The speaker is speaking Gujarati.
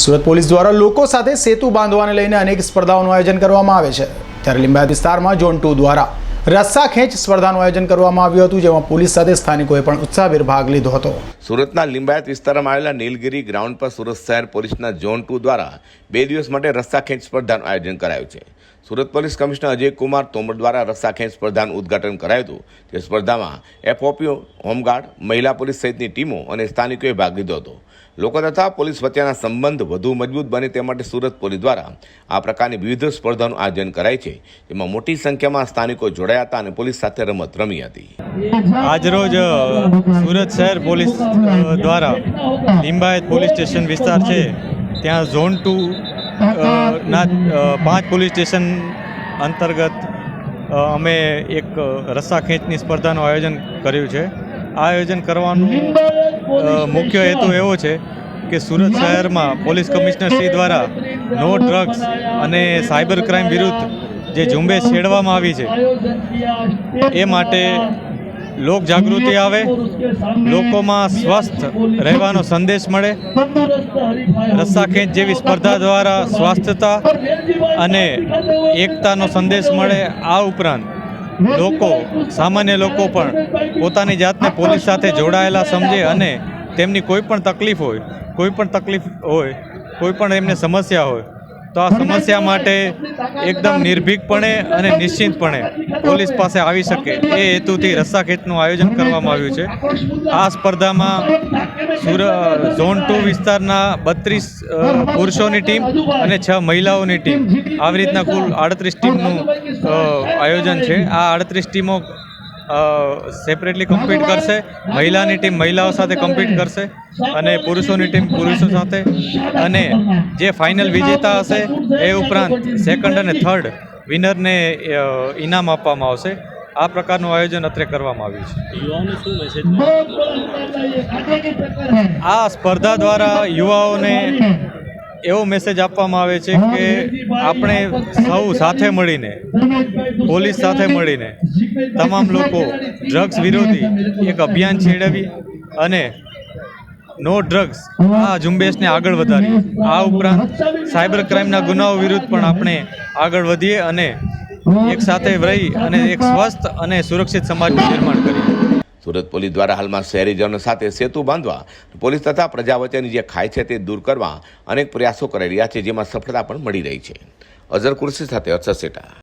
સુરત પોલીસ દ્વારા લોકો સાથે સેતુ બાંધવાને લઈને અનેક સ્પર્ધાઓનું આયોજન કરવામાં આવે છે. ત્યારે લિંબાયત વિસ્તારમાં ઝોન ટુ દ્વારા રસ્સા ખેંચ સ્પર્ધાનું આયોજન કરવામાં આવ્યું હતું, જેમાં પોલીસ સાથે સ્થાનિકોએ પણ ઉત્સાહભેર ભાગ લીધો હતો. સુરતના લિંબાયત વિસ્તારમાં આવેલા નીલગિરી ગ્રાઉન્ડ પર સુરત શહેર પોલીસના ઝોન ટુ દ્વારા બે દિવસ માટે રસ્સા ખેંચ સ્પર્ધાનું આયોજન કરાયું છે. સુરત પોલીસ કમિશનર અજય કુમાર તોમર દ્વારા રસ્સા ખેંચ સ્પર્ધાનું ઉદ્ઘાટન કરાયું હતું. તે સ્પર્ધામાં એફઓપીઓ, હોમગાર્ડ, મહિલા પોલીસ સહિતની ટીમો અને સ્થાનિકોએ ભાગ લીધો હતો. લોકો તથા પોલીસ વચ્ચેના સંબંધ વધુ મજબૂત બને તે માટે સુરત પોલીસ દ્વારા આ પ્રકારની વિવિધ સ્પર્ધાનું આયોજન કરાય છે, જેમાં મોટી સંખ્યામાં સ્થાનિકો જોડાયા હતા અને પોલીસ સાથે રમત રમી હતી. આજરોજ સુરત શહેર પોલીસ દ્વારા લિંબાયત પોલીસ સ્ટેશન વિસ્તાર છે, ત્યાં ઝોન ટુ ના પાંચ પોલીસ સ્ટેશન અંતર્ગત અમે એક રસ્સા ખેંચની સ્પર્ધાનું આયોજન કર્યું છે. આ આયોજન કરવાનું મુખ્ય હેતુ એવો છે કે સુરત શહેરમાં પોલીસ કમિશનર શ્રી દ્વારા નો ડ્રગ્સ અને સાયબર ક્રાઇમ વિરુદ્ધ જે ઝુંબેશ છેડવામાં આવી છે, એ માટે લોક જાગૃતિ આવે, લોકોમાં સ્વસ્થ રહેવાનો સંદેશ મળે રસ્સા ખેંચ જેવી સ્પર્ધા દ્વારા સ્વાસ્થ્યતા અને એકતાનો સંદેશ મળે. આ ઉપરાંત લોકો, સામાન્ય લોકો પણ પોતાની જાતને પોલીસ સાથે જોડાયેલા સમજે અને તેમની કોઈ પણ તકલીફ હોય, કોઈ પણ તકલીફ હોય, કોઈ પણ એમને સમસ્યા હોય તો આ સમસ્યા માટે એકદમ નિર્ભીકપણે અને નિશ્ચિંતપણે પોલીસ પાસે આવી શકે એ હેતુથી રસ્સાખેંચનું આયોજન કરવામાં આવ્યું છે. આ સ્પર્ધામાં સુર ઝોન ટુ વિસ્તારના બત્રીસ પુરુષોની ટીમ અને છ મહિલાઓની ટીમ. આવી રીતના કુલ આડત્રીસ ટીમનું આયોજન છે. આ આડત્રીસ ટીમો સેપરેટલી કમ્પીટ કરશે. મહિલાની ટીમ મહિલાઓ સાથે કમ્પીટ કરશે અને પુરુષોની ટીમ પુરુષો સાથે. અને જે ફાઇનલ વિજેતા હશે એ ઉપરાંત સેકન્ડ અને થર્ડ વિનરને ઇનામ આપવામાં આવશે. આ પ્રકારનું આયોજન અત્રે કરવામાં આવ્યું છે. આ સ્પર્ધા દ્વારા યુવાઓને એવો મેસેજ આપવામાં આવે છે કે આપણે સૌ સાથે મળીને, પોલીસ સાથે મળીને તમામ લોકો ડ્રગ્સ વિરોધી એક અભિયાન છેડવી અને નો ડ્રગ્સ આ ઝુંબેશને આગળ વધારી. આ ઉપરાંત સાયબર ક્રાઇમના ગુનાઓ વિરુદ્ધ પણ આપણે આગળ વધીએ અને એક સાથે રહી અને એક સ્વસ્થ અને સુરક્ષિત સમાજનું નિર્માણ કરીએ. સુરત પોલીસ દ્વારા હાલમાં શહેરીજનો સાથે સેતુ બાંધવા પોલીસ તથા પ્રજા વચ્ચેની જે ખાય છે તે દૂર કરવા અનેક પ્રયાસો કરી રહ્યા છે, જેમાં સફળતા પણ મળી રહી છે. અઝર કુર્સી સાથે અક્ષર સેટા.